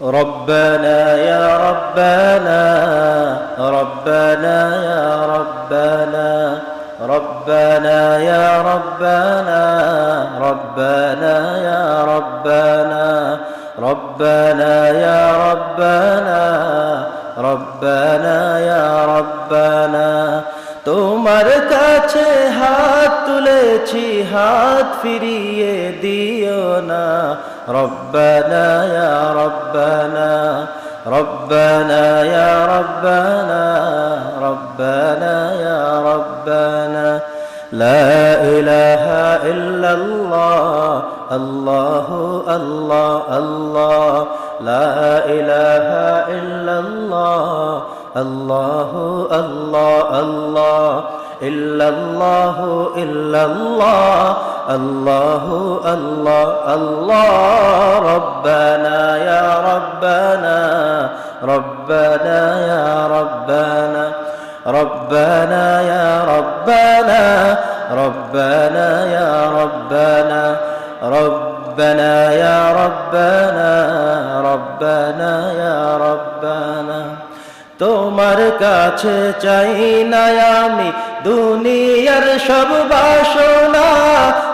ربنا يا ربنا ربنا يا ربنا ربنا يا ربنا ربنا يا ربنا ربنا يا ربنا ربنا يا ربنا তোমার কাছে হাত তুলেছি হাত ফিরিয়ে দিও না ربنا يا ربنا ربنا يا ربنا ربنا يا ربنا. لا إله إلا الله الله الله الله. لا إله إلا الله الله الله الله. إلا الله إلا الله. الله الله الله ربنا يا ربنا ربنا يا ربنا ربنا يا ربنا ربنا يا ربنا ربنا يا ربنا ربنا يا ربنا তোমার কাছে চাই না আমি দুনিয়ার সব বাসনা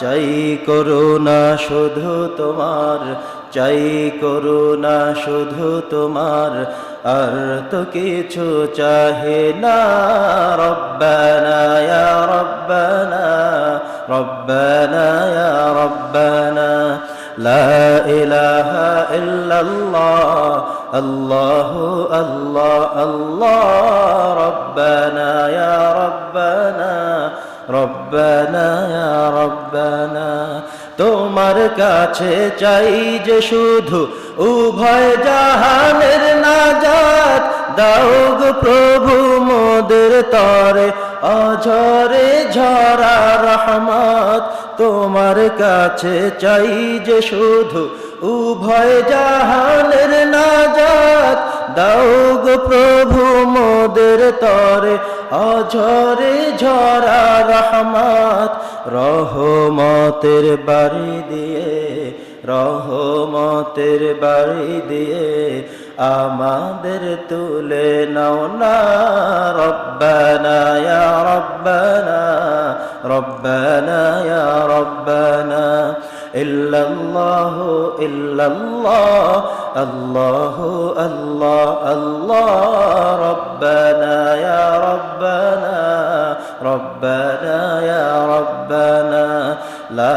চাই করুণা শুধু তোমার, চাই করুণা শুধু তোমার, আর তো কিছু চাহে না। রব্বানা ইয়া রব্বানা রব্বানা রব্বানা, লা ইলাহা ইল্লাল্লাহ, আল্লাহ আল্লাহ আল্লাহ, রব্বানা রব্বানা রব্বানা রব্বানা, তোমার কাছে চাই যে শুধু উভয় জাহানের নাজাত। দাও গো প্রভু মোদের তরে, অঝরে ঝরা রহমত। তোমার কাছে চাই যে শুধু উভয় জাহানের নাজাত। দাও গো প্রভু মোদের তরে অঝরে ঝরা রহমত, রহমতের বাড়ি দিয়ে, রহমতের বাড়ি দিয়ে আমাদের তুলে নাও না। রব্বানা ইয়া রব্বানা রব্বানা ইয়া রব্বানা, ইল্লাল্লাহ ইল্লাল্লাহ, আল্লাহ আল্লাহ আল্লাহ। রব্বানা ইয়া রব্বানা লা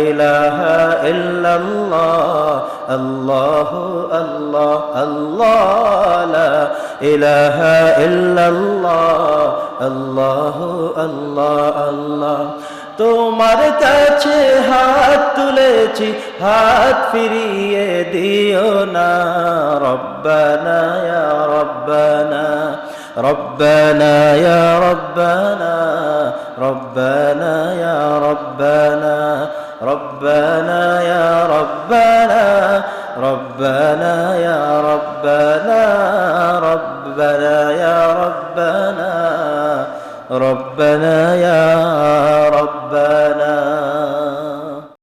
ইলাহা ইল্লাল্লাহ আল্লাহ আল্লাহ আল্লাহ লা ইলাহা ইল্লাল্লাহ আল্লাহ আল্লাহ আল্লাহ তোমার কাছে হাত তুলেছি হাত ফিরিয়ে দিও না রব্বানা ইয়া রব্বানা ربنا يا ربنا ربنا يا ربنا ربنا يا ربنا ربنا يا ربنا ربنا يا ربنا ربنا يا ربنا